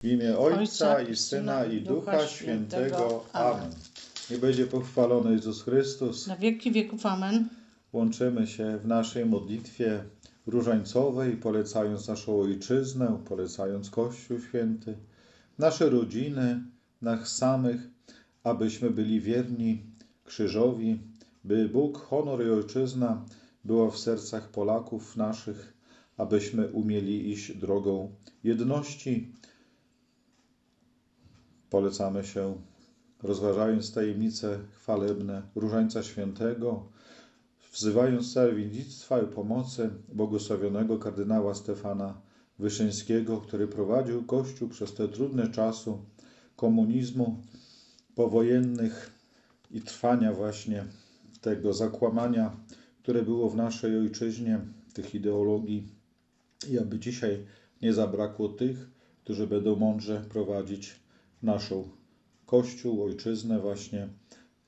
W imię Ojca i Syna i Ducha. Świętego. Amen. Nie będzie pochwalony Jezus Chrystus. Na wieki wieków. Amen. Łączymy się w naszej modlitwie różańcowej, polecając naszą ojczyznę, polecając Kościół Święty, nasze rodziny, nas samych, abyśmy byli wierni krzyżowi, by Bóg, honor i ojczyzna była w sercach Polaków naszych, abyśmy umieli iść drogą jedności. Polecamy się, rozważając tajemnice chwalebne Różańca Świętego, wzywając winnictwa i pomocy błogosławionego kardynała Stefana Wyszyńskiego, który prowadził Kościół przez te trudne czasy komunizmu powojennych i trwania właśnie tego zakłamania, które było w naszej ojczyźnie, tych ideologii. I aby dzisiaj nie zabrakło tych, którzy będą mądrze prowadzić naszą Kościół, ojczyznę właśnie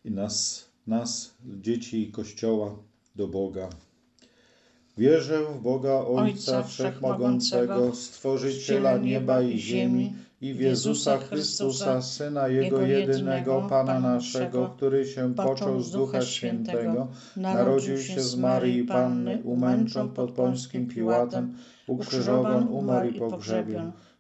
i nas, nas, dzieci Kościoła do Boga. Wierzę w Boga Ojca Ojca Wszechmogącego, Stworzyciela nieba i ziemi i w Jezusa Chrystusa, Syna Jego jedynego, Pana naszego, który się począł z Ducha Świętego, narodził się z Maryi Panny, umęczon pod Pońskim Piłatem, ukrzyżowan, umarł i pogrzebion,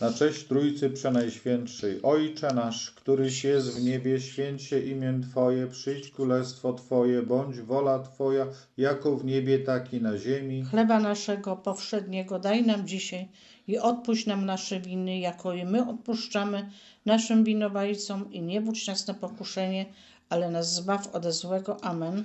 Na cześć Trójcy Przenajświętszej. Ojcze nasz, któryś jest w niebie, święć się imię Twoje, przyjdź królestwo Twoje, bądź wola Twoja, jako w niebie, tak i na ziemi. Chleba naszego powszedniego daj nam dzisiaj i odpuść nam nasze winy, jako i my odpuszczamy naszym winowajcom i nie wódź nas na pokuszenie, ale nas zbaw ode złego. Amen.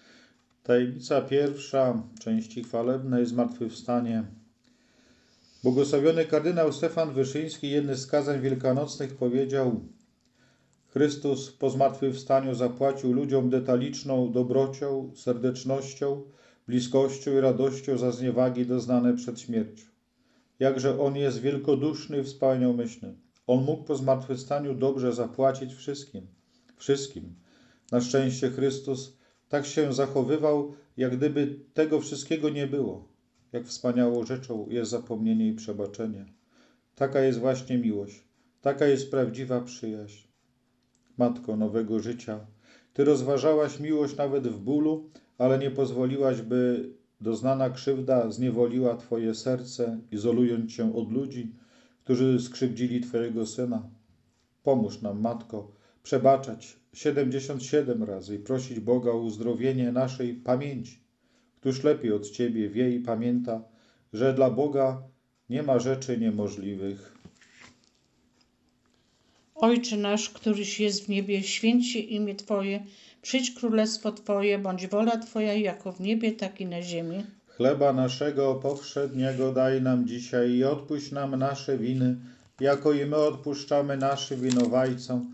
Tajemnica pierwsza części chwalebnej Zmartwychwstanie. Błogosławiony kardynał Stefan Wyszyński, jedny z kazań wielkanocnych, powiedział Chrystus po zmartwychwstaniu zapłacił ludziom detaliczną dobrocią, serdecznością, bliskością i radością za zniewagi doznane przed śmiercią. Jakże On jest wielkoduszny i wspaniałomyślny. On mógł po zmartwychwstaniu dobrze zapłacić wszystkim. Wszystkim. Na szczęście Chrystus tak się zachowywał, jak gdyby tego wszystkiego nie było. Jak wspaniałą rzeczą jest zapomnienie i przebaczenie. Taka jest właśnie miłość. Taka jest prawdziwa przyjaźń. Matko nowego życia, Ty rozważałaś miłość nawet w bólu, ale nie pozwoliłaś, by doznana krzywda zniewoliła Twoje serce, izolując Cię od ludzi, którzy skrzywdzili Twojego Syna. Pomóż nam, Matko, przebaczać 77 razy i prosić Boga o uzdrowienie naszej pamięci. Któż lepiej od Ciebie wie i pamięta, że dla Boga nie ma rzeczy niemożliwych. Ojcze nasz, któryś jest w niebie, święć się imię Twoje, przyjdź królestwo Twoje, bądź wola Twoja jako w niebie, tak i na ziemi. Chleba naszego powszedniego daj nam dzisiaj i odpuść nam nasze winy, jako i my odpuszczamy naszym winowajcom.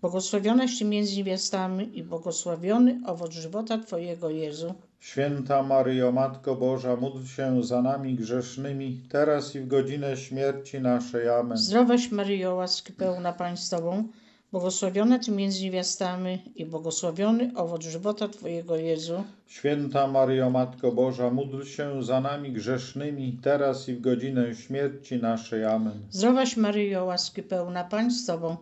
błogosławionaś Ty między niewiastami i błogosławiony owoc żywota Twojego Jezu. Święta Maryjo, Matko Boża, módl się za nami grzesznymi, teraz i w godzinę śmierci naszej. Amen. Zdrowaś Maryjo, łaski pełna, Pan z Tobą, błogosławiona Ty między niewiastami i błogosławiony owoc żywota Twojego Jezu. Święta Maryjo, Matko Boża, módl się za nami grzesznymi, teraz i w godzinę śmierci naszej. Amen. Zdrowaś Maryjo, łaski pełna, Pan z Tobą,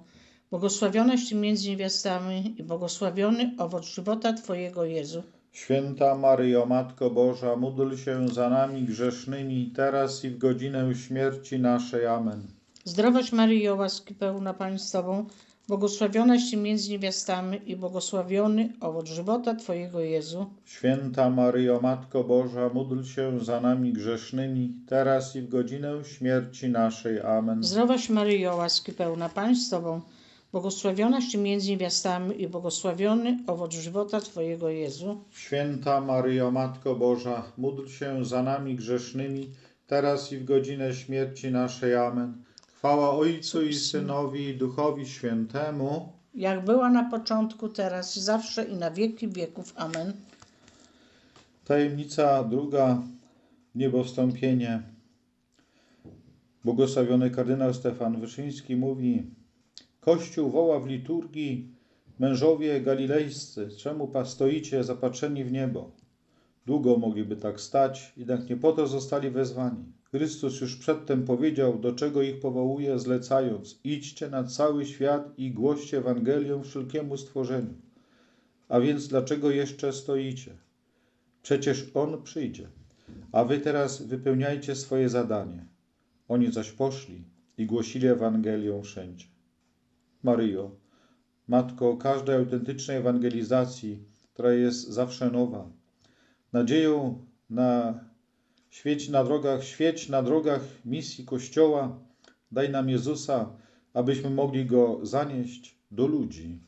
błogosławionaś Ty między niewiastami i błogosławiony owoc żywota Twojego Jezu. Święta Maryjo, Matko Boża, módl się za nami grzesznymi, teraz i w godzinę śmierci naszej. Amen. Zdrowaś Maryjo, łaski pełna, Pan z Tobą, błogosławionaś Ty między niewiastami i błogosławiony owoc żywota Twojego Jezu. Święta Maryjo, Matko Boża, módl się za nami grzesznymi, teraz i w godzinę śmierci naszej. Amen. Zdrowaś Maryjo, łaski pełna, Pan z Tobą, błogosławionaś Ty między niewiastami i błogosławiony owoc żywota Twojego Jezu. Święta Maryjo, Matko Boża, módl się za nami grzesznymi, teraz i w godzinę śmierci naszej. Amen. Chwała Ojcu i Synowi i Duchowi Świętemu. Jak była na początku, teraz i zawsze i na wieki wieków. Amen. Tajemnica druga, niebowstąpienie. Błogosławiony kardynał Stefan Wyszyński mówi Kościół woła w liturgii mężowie galilejscy, czemu pa stoicie zapatrzeni w niebo? Długo mogliby tak stać, jednak nie po to zostali wezwani. Chrystus już przedtem powiedział, do czego ich powołuje, zlecając: Idźcie na cały świat i głoście Ewangelię wszelkiemu stworzeniu. A więc dlaczego jeszcze stoicie? Przecież On przyjdzie. A wy teraz wypełniajcie swoje zadanie. Oni zaś poszli i głosili Ewangelię wszędzie. Maryjo, Matko każdej autentycznej ewangelizacji, która jest zawsze nowa, nadzieją na świeć na drogach, świeć na drogach misji Kościoła, daj nam Jezusa, abyśmy mogli Go zanieść do ludzi.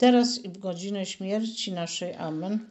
teraz i w godzinę śmierci naszej. Amen.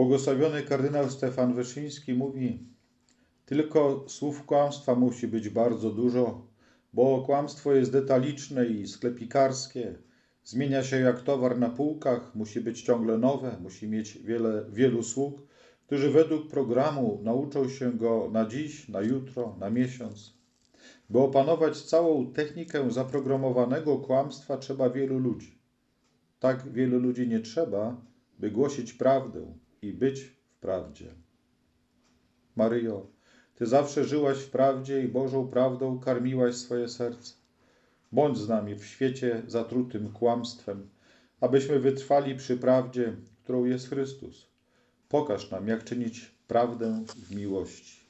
Błogosławiony kardynał Stefan Wyszyński mówi: Tylko słów kłamstwa musi być bardzo dużo, bo kłamstwo jest detaliczne i sklepikarskie. Zmienia się jak towar na półkach, musi być ciągle nowe, musi mieć wiele, wielu sług, którzy według programu nauczą się go na dziś, na jutro, na miesiąc. By opanować całą technikę zaprogramowanego kłamstwa, trzeba wielu ludzi. Tak wielu ludzi nie trzeba, by głosić prawdę i być w prawdzie. Maryjo, Ty zawsze żyłaś w prawdzie i Bożą prawdą karmiłaś swoje serce. Bądź z nami w świecie zatrutym kłamstwem, abyśmy wytrwali przy prawdzie, którą jest Chrystus. Pokaż nam, jak czynić prawdę w miłości.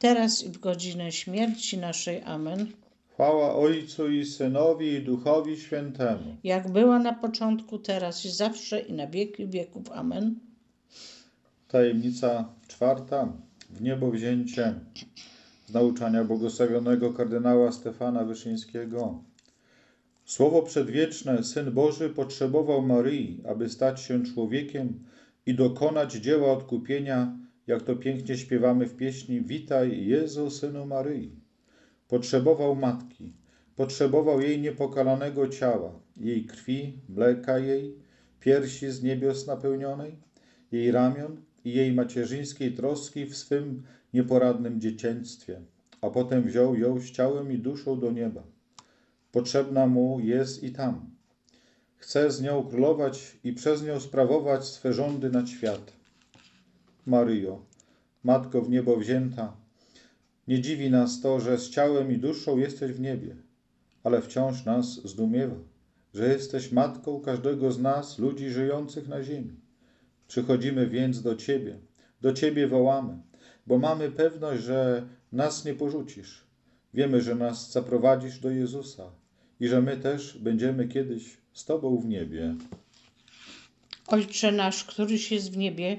teraz i w godzinę śmierci naszej. Amen. Chwała Ojcu i Synowi i Duchowi Świętemu. Jak była na początku, teraz i zawsze i na wieki wieków. Amen. Tajemnica czwarta. W niebo wzięcie z nauczania błogosławionego kardynała Stefana Wyszyńskiego. Słowo przedwieczne, Syn Boży potrzebował Maryi, aby stać się człowiekiem i dokonać dzieła odkupienia, jak to pięknie śpiewamy w pieśni Witaj Jezu, Synu Maryi. Potrzebował matki, potrzebował jej niepokalanego ciała, jej krwi, mleka jej, piersi z niebios napełnionej, jej ramion i jej macierzyńskiej troski w swym nieporadnym dziecięctwie, a potem wziął ją z ciałem i duszą do nieba. Potrzebna mu jest i tam. Chce z nią królować i przez nią sprawować swe rządy nad świat. Maryjo, Matko w niebo wzięta, nie dziwi nas to, że z ciałem i duszą jesteś w niebie, ale wciąż nas zdumiewa, że jesteś Matką każdego z nas, ludzi żyjących na ziemi. Przychodzimy więc do Ciebie, do Ciebie wołamy, bo mamy pewność, że nas nie porzucisz. Wiemy, że nas zaprowadzisz do Jezusa i że my też będziemy kiedyś z Tobą w niebie. Ojcze nasz, któryś jest w niebie,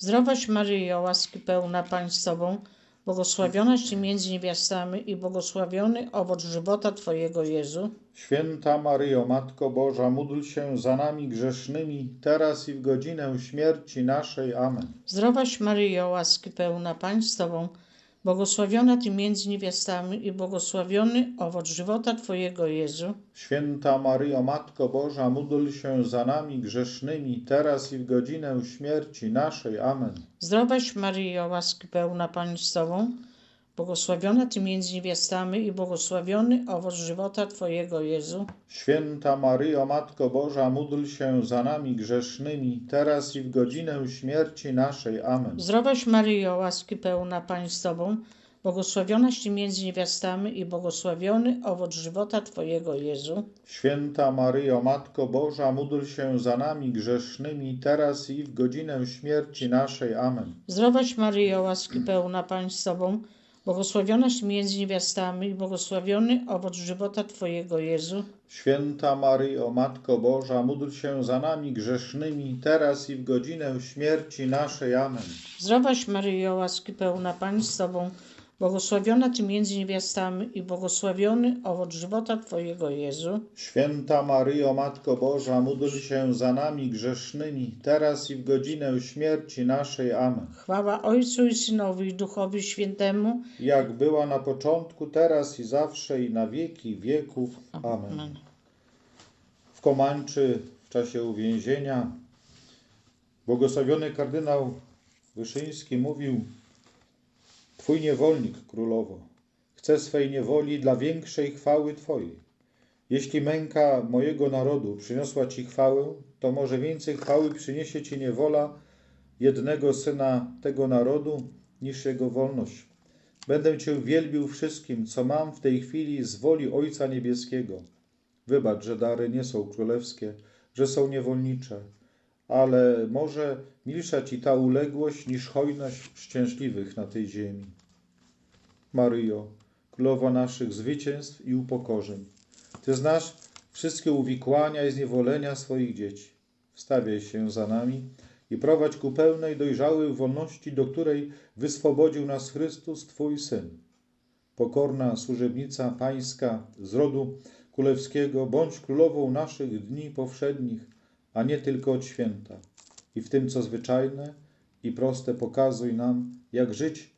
Zdrowaś Maryjo, łaski pełna, Pan z Tobą, błogosławionaś Ty między niewiastami i błogosławiony owoc żywota Twojego Jezu. Święta Maryjo, Matko Boża, módl się za nami grzesznymi, teraz i w godzinę śmierci naszej. Amen. Zdrowaś Maryjo, łaski pełna, Pan z Tobą, błogosławiona Ty między niewiastami i błogosławiony owoc żywota Twojego Jezu. Święta Maryjo, Matko Boża, módl się za nami grzesznymi, teraz i w godzinę śmierci naszej. Amen. Zdrowaś Maryjo, łaski pełna, Pan z Tobą, błogosławiona Ty między niewiastami i błogosławiony owoc żywota Twojego Jezu. Święta Maryjo, Matko Boża, módl się za nami grzesznymi, teraz i w godzinę śmierci naszej. Amen. Zdrowaś Maryjo, łaski pełna, Pan z Tobą, błogosławionaś Ty między niewiastami i błogosławiony owoc żywota Twojego Jezu. Święta Maryjo, Matko Boża, módl się za nami grzesznymi, teraz i w godzinę śmierci naszej. Amen. Zdrowaś Maryjo, łaski pełna, Pan z Tobą, błogosławionaś między niewiastami błogosławiony owoc żywota Twojego Jezu. Święta Maryjo, Matko Boża, módl się za nami grzesznymi, teraz i w godzinę śmierci naszej. Amen. Zdrowaś Maryjo, łaski pełna, Pan z Tobą, błogosławiona Ty między niewiastami i błogosławiony owoc żywota Twojego Jezu. Święta Maryjo, Matko Boża, módl się za nami grzesznymi, teraz i w godzinę śmierci naszej. Amen. Chwała Ojcu i Synowi i Duchowi Świętemu. Jak była na początku, teraz i zawsze i na wieki wieków. Amen. W Komanczy w czasie uwięzienia błogosławiony kardynał Wyszyński mówił Twój niewolnik, królowo, chce swej niewoli dla większej chwały Twojej. Jeśli męka mojego narodu przyniosła Ci chwałę, to może więcej chwały przyniesie Ci niewola jednego syna tego narodu niż jego wolność. Będę Cię wielbił wszystkim, co mam w tej chwili z woli Ojca Niebieskiego. Wybacz, że dary nie są królewskie, że są niewolnicze, ale może milsza Ci ta uległość niż hojność szczęśliwych na tej ziemi. Maryjo, królowa naszych zwycięstw i upokorzeń, Ty znasz wszystkie uwikłania i zniewolenia swoich dzieci. Wstawiaj się za nami i prowadź ku pełnej, dojrzałej wolności, do której wyswobodził nas Chrystus, Twój Syn. Pokorna służebnica Pańska z rodu królewskiego, bądź królową naszych dni powszednich, a nie tylko od święta. I w tym, co zwyczajne i proste, pokazuj nam, jak żyć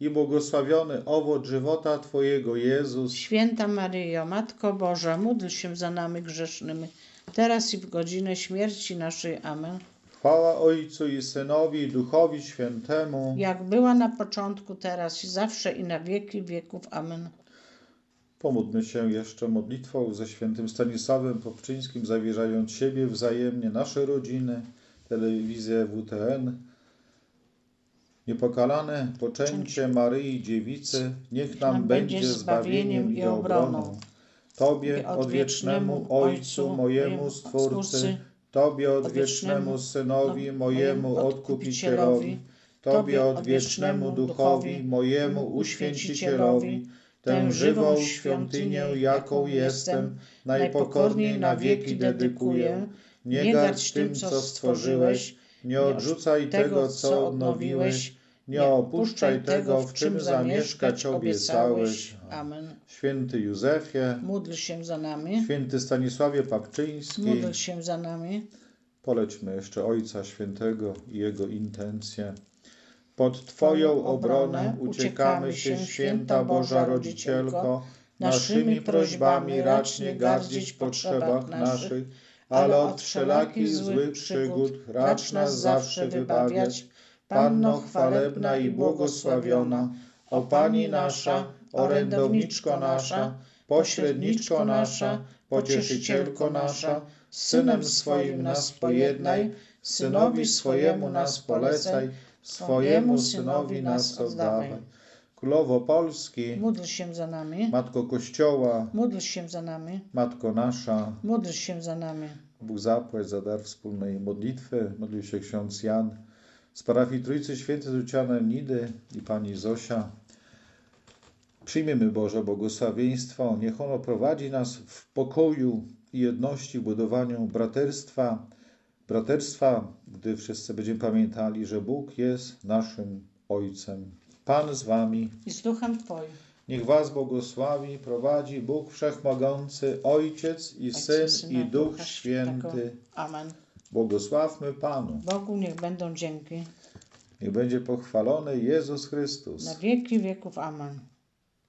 i błogosławiony owoc żywota Twojego Jezus. Święta Maryjo, Matko Boża, módl się za nami grzesznymi, teraz i w godzinę śmierci naszej. Amen. Chwała Ojcu i Synowi i Duchowi Świętemu. Jak była na początku, teraz i zawsze i na wieki wieków. Amen. Pomódlmy się jeszcze modlitwą ze świętym Stanisławem Popczyńskim, zawierzając siebie wzajemnie, nasze rodziny, telewizję WTN. Niepokalane poczęcie Maryi Dziewicy, niech nam będzie zbawieniem i obroną. Tobie, odwiecznemu Ojcu mojemu Stwórcy, Tobie, odwiecznemu Synowi mojemu Odkupicielowi, Tobie, odwiecznemu Duchowi mojemu Uświęcicielowi, tę żywą świątynię, jaką jestem, najpokorniej na wieki dedykuję. Nie gardź tym, co stworzyłeś, nie odrzucaj tego, co odnowiłeś, nie opuszczaj tego, w czym zamieszkać obiecałeś. Amen. Święty Józefie, Módl się za nami. święty Stanisławie Papczyński, Módl się za nami. polećmy jeszcze Ojca Świętego i Jego intencje. Pod Twoją obronę uciekamy się, święta Boża Rodzicielko, naszymi prośbami racz nie gardzić potrzebach naszych, ale od wszelakich złych przygód racz nas zawsze wybawiać. Panno chwalebna i błogosławiona, o Pani nasza, orędowniczko nasza, pośredniczko nasza, pocieszycielko nasza, z Synem swoim nas pojednaj, Synowi swojemu nas polecaj, swojemu Synowi nas oddawaj. Królowo Polski, Módl się za nami. Matko Kościoła, Módl się za nami. Matko nasza, Módl się za nami. Bóg zapłać za dar wspólnej modlitwy. Modlił się ksiądz Jan z parafii Trójcy Święty z Nidy i pani Zosia. Przyjmiemy Boże błogosławieństwo. Niech ono prowadzi nas w pokoju i jedności, w budowaniu braterstwa, braterstwa, gdy wszyscy będziemy pamiętali, że Bóg jest naszym Ojcem. Pan z wami. I z duchem Twoim. Niech was błogosławi, prowadzi Bóg Wszechmogący, Ojciec i Ojca, Syn i Duch Święty. Świętego. Amen. Błogosławmy Panu. Bogu niech będą dzięki. Niech będzie pochwalony Jezus Chrystus. Na wieki wieków. Amen.